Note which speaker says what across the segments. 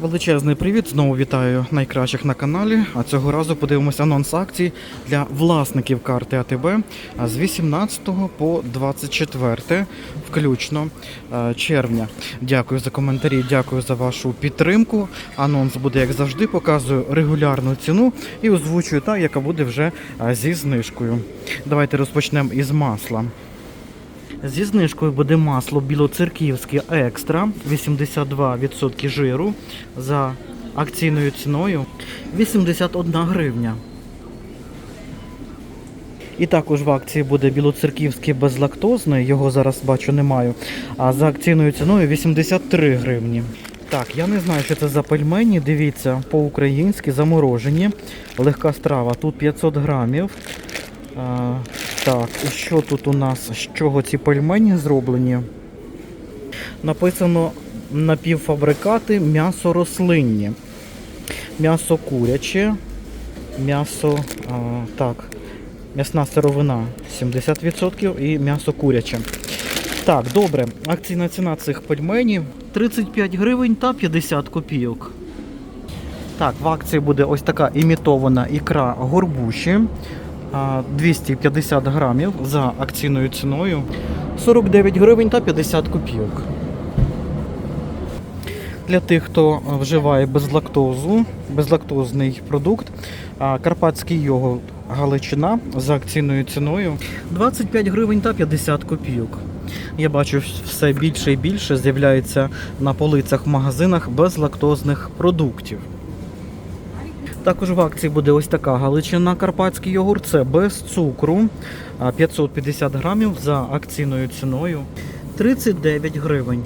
Speaker 1: Величезний привіт! Знову вітаю найкращих на каналі. А цього разу подивимося анонс акцій для власників карти АТБ з 18 по 24 включно е, червня. Дякую за коментарі, дякую за вашу підтримку. Анонс буде, як завжди, показую регулярну ціну і озвучую та, яка буде вже е, зі знижкою. Давайте розпочнемо із масла. Зі знижкою буде масло білоцерківське екстра 82% жиру за акційною ціною 81 гривня. І також в акції буде білоцерківський безлактозний, його зараз бачу не маю. А за акційною ціною 83 гривні. Так, я не знаю, що це за пельмені. Дивіться, по-українськи заморожені. Легка страва. Тут 500 грамів. Так, і що тут у нас? З чого ці пельмені зроблені? Написано напівфабрикати м'ясо рослинні. М'ясо куряче, м'ясо. Так, м'ясна сировина 70% і м'ясо куряче. Так, добре. Акційна ціна цих пельменів 35 гривень та 50 копійок. Так, в акції буде ось така імітована ікра горбуші. А, 250 грамів за акційною ціною 49 гривень та 50 копійок. Для тих, хто вживає безлактозу, безлактозний продукт, карпатський йогурт Галичина за акційною ціною 25 гривень та 50 копійок. Я бачу, все більше і більше з'являється на полицях в магазинах безлактозних продуктів. Також в акції буде ось така галичина карпатський йогурт. Це без цукру 550 грамів за акційною ціною 39 гривень.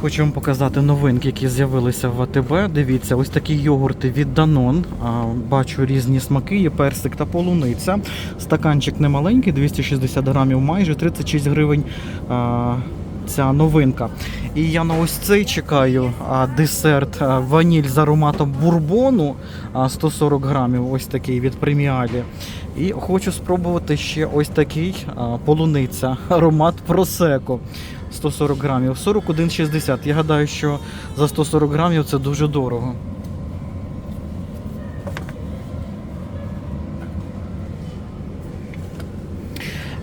Speaker 1: Хочу вам показати новинки, які з'явилися в АТБ. Дивіться, ось такі йогурти від Danone. Бачу різні смаки, є персик та полуниця. Стаканчик немаленький, 260 грамів майже 36 гривень. Ця новинка. І я на ось цей чекаю десерт ваніль з ароматом бурбону а, 140 грамів, ось такий від преміалі. І хочу спробувати ще ось такий полуниця, аромат просеко. 140 грамів, 41,60. Я гадаю, що за 140 грамів це дуже дорого.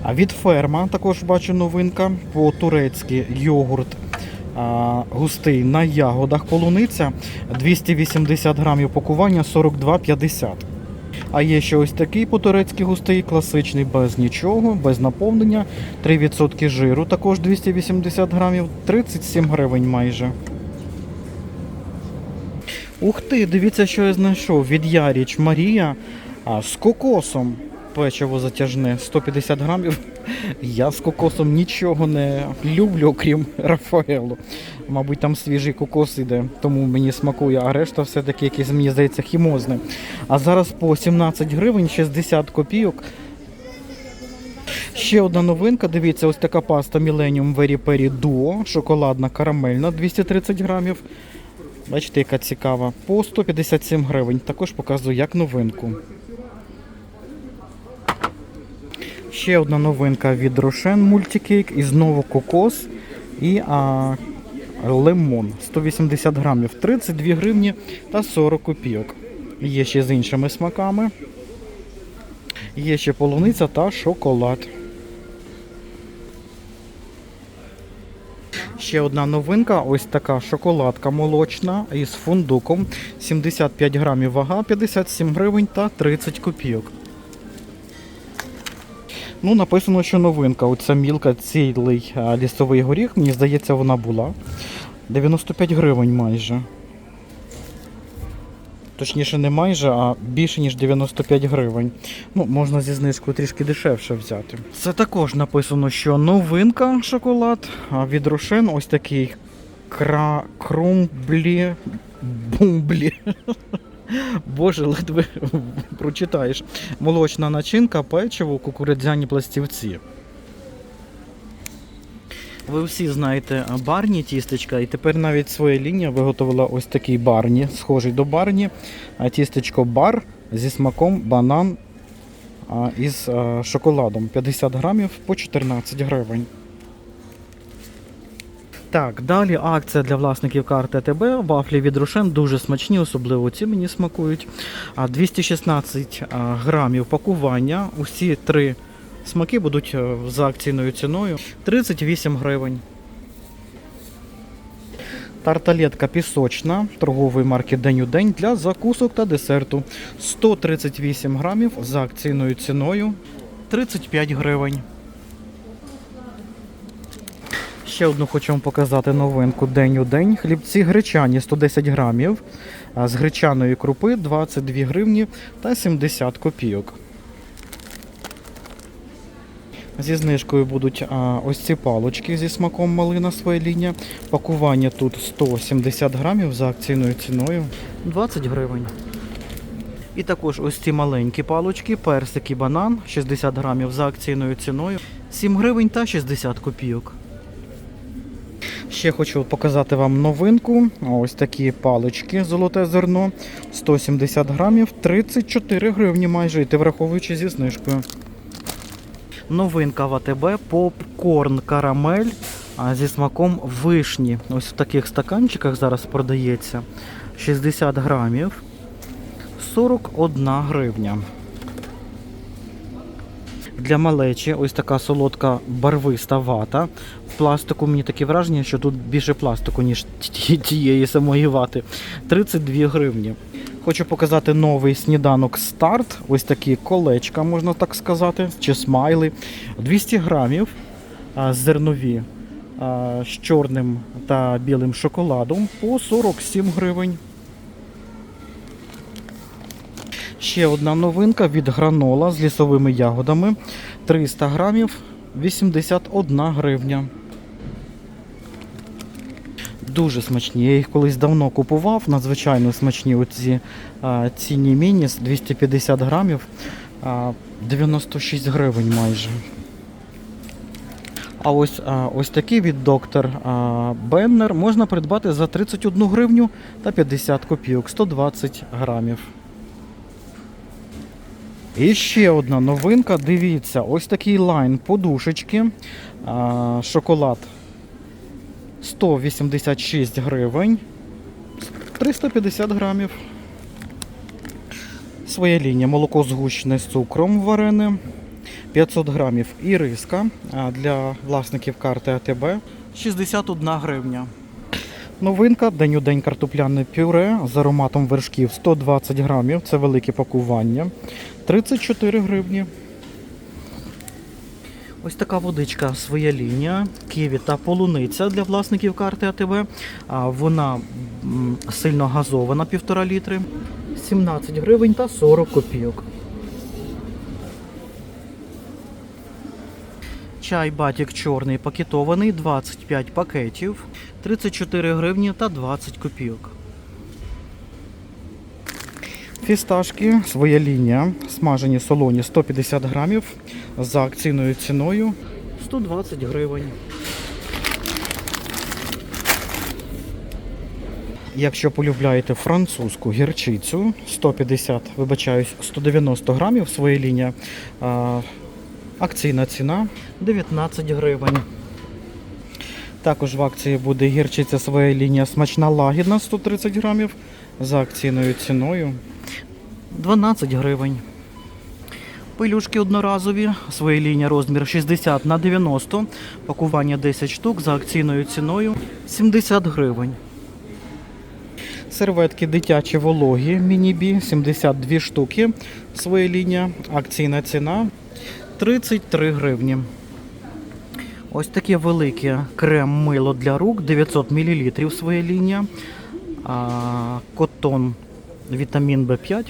Speaker 1: А від ферма також бачу новинка по-турецьки йогурт густий на ягодах полуниця 280 грамів пакування 42,50. А є ще ось такий по-турецьки густий, класичний, без нічого, без наповнення. 3% жиру, також 280 грамів, 37 гривень майже. Ух ти, дивіться, що я знайшов. Від Яріч Марія з кокосом. Печиво затяжне 150 грамів. Я з кокосом нічого не люблю, окрім Рафаелу. Мабуть, там свіжий кокос іде, тому мені смакує, а решта все-таки якесь, мені здається, хімозне. А зараз по 17 гривень 60 копійок. Ще одна новинка, дивіться, ось така паста Millennium Very Peri Duo, шоколадна карамельна 230 грамів. Бачите, яка цікава. По 157 гривень. Також показую як новинку. Ще одна новинка від Рошен Multicake і знову кокос і а, лимон 180 грамів, 32 гривні та 40 копійок. Є ще з іншими смаками. Є ще полуниця та шоколад. Ще одна новинка, ось така шоколадка молочна із фундуком. 75 грамів вага, 57 гривень та 30 копійок. Ну, написано, що новинка. Оця мілка, цілий лісовий горіх, мені здається, вона була. 95 гривень майже. Точніше, не майже, а більше, ніж 95 гривень. Ну, можна зі знижкою трішки дешевше взяти. Це також написано, що новинка шоколад від Рошен ось такий кра... крумблі бумблі. Боже, ледве прочитаєш. Молочна начинка, печиво, кукурудзяні пластівці. Ви всі знаєте барні тістечка, і тепер навіть своя лінія виготовила ось такий барні, схожий до барні. Тістечко бар зі смаком банан із шоколадом 50 грамів по 14 гривень. Так, далі акція для власників карти АТБ. Вафлі від Рошен дуже смачні, особливо ці мені смакують. 216 грамів пакування. Усі три смаки будуть е, за акційною ціною 38 гривень. Тарталетка пісочна торгової марки День у день для закусок та десерту. 138 грамів за акційною ціною 35 гривень. Ще одну хочу вам показати новинку день у день. Хлібці гречані 110 грамів. З гречаної крупи 22 гривні та 70 копійок. Зі знижкою будуть а, ось ці палочки зі смаком малина своя лінія. Пакування тут 170 грамів за акційною ціною 20 гривень. І також ось ці маленькі палочки, персик і банан 60 грамів за акційною ціною 7 гривень та 60 копійок. Ще хочу показати вам новинку. Ось такі палички золоте зерно 170 грамів, 34 гривні майже, і ти враховуючи зі знижкою. Новинка в АТБ попкорн карамель зі смаком вишні. Ось в таких стаканчиках зараз продається 60 грамів, 41 гривня. Для малечі ось така солодка барвиста вата. В пластику мені таке враження, що тут більше пластику, ніж тієї самої вати. 32 гривні. Хочу показати новий сніданок старт. Ось такі колечка, можна так сказати, чи смайли. 200 грамів зернові з чорним та білим шоколадом по 47 гривень. Ще одна новинка від гранола з лісовими ягодами. 300 грамів 81 гривня. Дуже смачні. Я їх колись давно купував. Надзвичайно смачні оці ціні мініс 250 грамів. А, 96 гривень майже. А ось, а, ось такий від доктор а, Беннер можна придбати за 31 гривню та 50 копійок, 120 грамів. І ще одна новинка. Дивіться, ось такий лайн подушечки. Шоколад 186 гривень. 350 грамів. Своя лінія. Молоко згущене з цукром варене. 500 грамів і риска для власників карти АТБ 61 гривня. Новинка день у день картопляне пюре з ароматом вершків 120 грамів. Це велике пакування. 34 гривні. Ось така водичка своя лінія, ківі та полуниця для власників карти АТБ. Вона сильно газована, півтора літри. 17 гривень та 40 копійок. Чай батік чорний пакетований, 25 пакетів, 34 гривні та 20 копійок. Фісташки, своя лінія, смажені солоні 150 грамів за акційною ціною 120 гривень. Якщо полюбляєте французьку гірчицю 150, вибачаюсь, 190 грамів своя лінія. Акційна ціна 19 гривень. Також в акції буде гірчиця своя лінія смачна лагідна 130 грамів за акційною ціною 12 гривень. Пилюшки одноразові, своя лінія розмір 60 на 90, пакування 10 штук за акційною ціною 70 гривень. Серветки дитячі вологі міні-бі 72 штуки. Своя лінія, акційна ціна 33 гривні. Ось таке велике крем-мило для рук 900 мл своя лінія. А, Котон вітамін В5 а,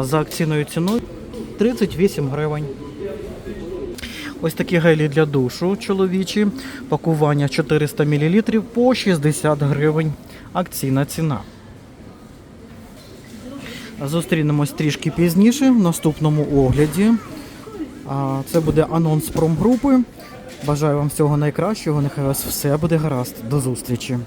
Speaker 1: за акційною ціною 38 гривень. Ось такі гелі для душу чоловічі. Пакування 400 мл по 60 гривень. Акційна ціна. Зустрінемось трішки пізніше в наступному огляді. Це буде анонс промгрупи. Бажаю вам всього найкращого. Нехай вас все буде гаразд. До зустрічі.